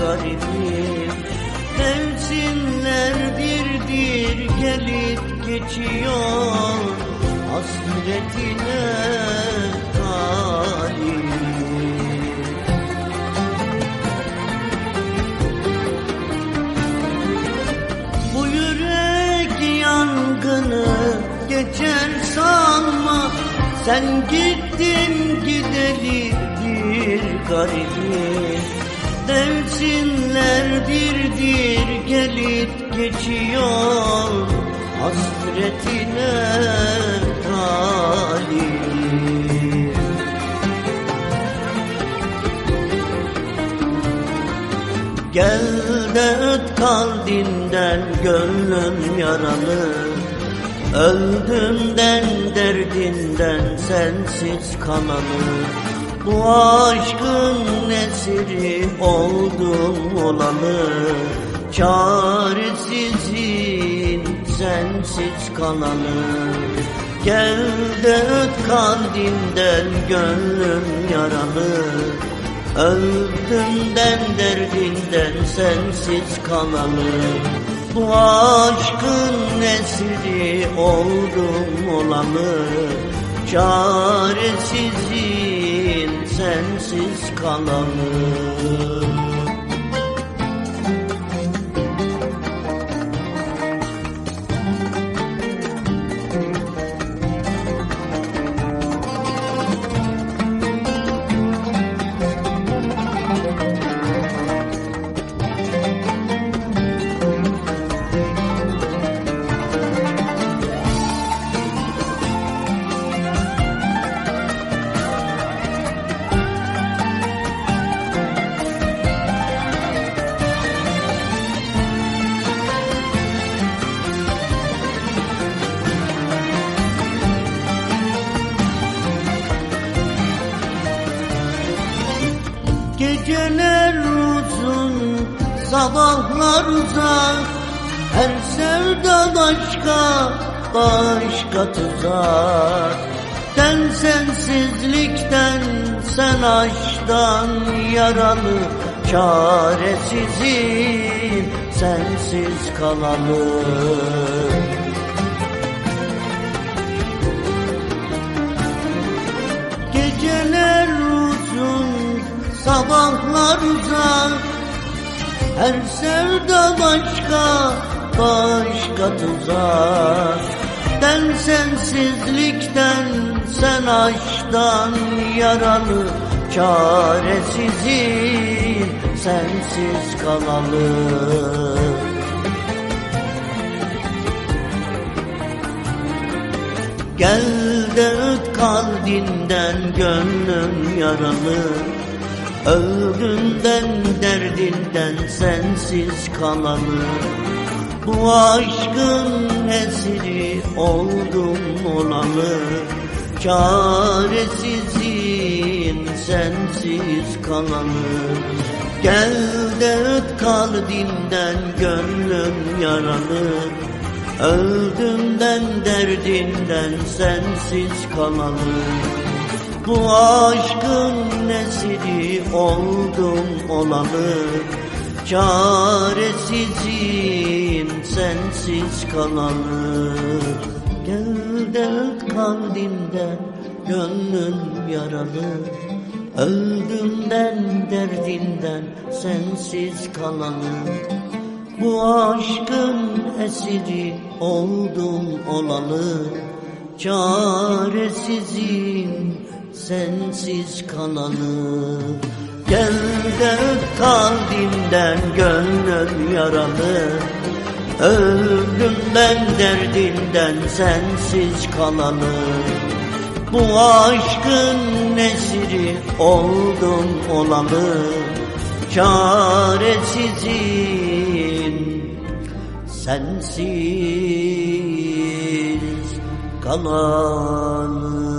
garibim. Mevsimler birdir gelip geçiyor. Hasretine talim. Bu yürek yangını geçer sanma. Sen gittin gideli bir garibim. Dersinler birdir gelip geçiyor. Hasretine talim Gel de öt kalbinden gönlüm yaralı. Öldümden derdinden sensiz kanalı Bu aşkın esiri oldum olalı. Çaresizim sensiz kanalı. Gel de öt kalbimden gönlüm yaralı. Öldümden derdinden sensiz kanalı. Bu aşkın esiri oldum olalı. Çaresizim sensiz kanalı Geceler uzun, sabahlar uzak Her sevda başka, başka tuzak. Ben sensizlikten, sen aşktan yaralı Çaresizim, sensiz kalalı sabahlar uzak Her sevda başka, başka tuzak. Ben sensizlikten, sen aşktan yaralı Çaresizim, sensiz kalalı. Gel de öt kalbinden gönlüm yaralı Öldümden derdinden sensiz kalalı Bu aşkın esiri oldum olalı. Çaresizim sensiz kalalı Gel de öt kalbimden gönlüm yaralı. Öldümden derdinden sensiz kalalı Bu aşkın nesiri oldum olalı? Çaresizim sensiz kalalı. Gel de öt kalbimden gönlüm yaralı. Öldümden derdinden sensiz kalalı. Bu aşkın esiri oldum olalı. Çaresizim sensiz kanalı Gel de kalbimden gönlüm yaralı. Öldümden derdinden sensiz kanalı Bu aşkın esiri oldum olalı. Çaresizim sensiz kalanı